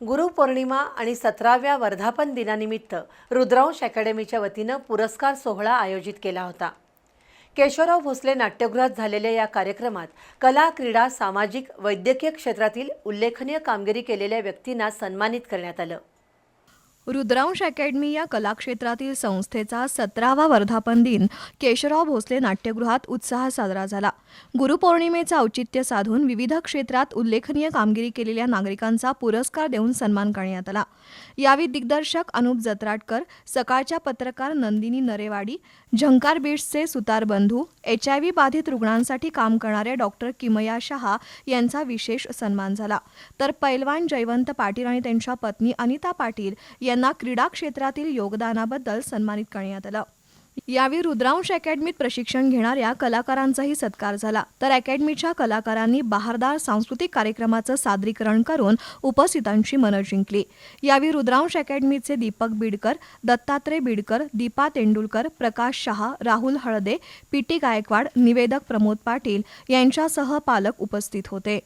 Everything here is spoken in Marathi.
गुरुपौर्णिमा आणि सतराव्या वर्धापन दिनानिमित्त रुद्रांश अकॅडमीच्या वतीनं पुरस्कार सोहळा आयोजित केला होता. केशवराव भोसले नाट्यगृहात झालेल्या या कार्यक्रमात कला क्रीडा सामाजिक वैद्यकीय क्षेत्रातील उल्लेखनीय कामगिरी केलेल्या व्यक्तींना सन्मानित करण्यात आलं. रुद्रांश अकॅडमी या कलाक्षेत्रातील संस्थेचा सतरावा वर्धापन दिन केशवराव भोसले नाट्यगृहात उत्साहात साजरा झाला. गुरुपौर्णिमेचं औचित्य साधून विविध क्षेत्रात उल्लेखनीय कामगिरी केलेल्या नागरिकांचा पुरस्कार देऊन सन्मान करण्यात आला. यावेळी दिग्दर्शक अनुप जत्राटकर सकाळच्या पत्रकार नंदिनी नरेवाडी झंकार बीट्सचे सुतार बंधू एच आय व्ही बाधित रुग्णांसाठी काम करणाऱ्या डॉक्टर किमया शहा यांचा विशेष सन्मान झाला. तर पैलवान जयवंत पाटील आणि त्यांच्या पत्नी अनिता पाटील यांना क्रीडा क्षेत्रातील योगदानाबद्दल सन्मानित करण्यात आलं. यावेळी रुद्रांश अकॅडमीत प्रशिक्षण घेणाऱ्या कलाकारांचाही सत्कार झाला. तर अकॅडमीच्या कलाकारांनी बहारदार सांस्कृतिक कार्यक्रमाचं सादरीकरण करून उपस्थितांची मनं जिंकली. यावेळी रुद्रांश अकॅडमीचे दीपक बीडकर दत्तात्रय बीडकर दीपा तेंडुलकर प्रकाश शहा राहुल हळदे पीटी गायकवाड निवेदक प्रमोद पाटील यांच्यासह पालक उपस्थित होते.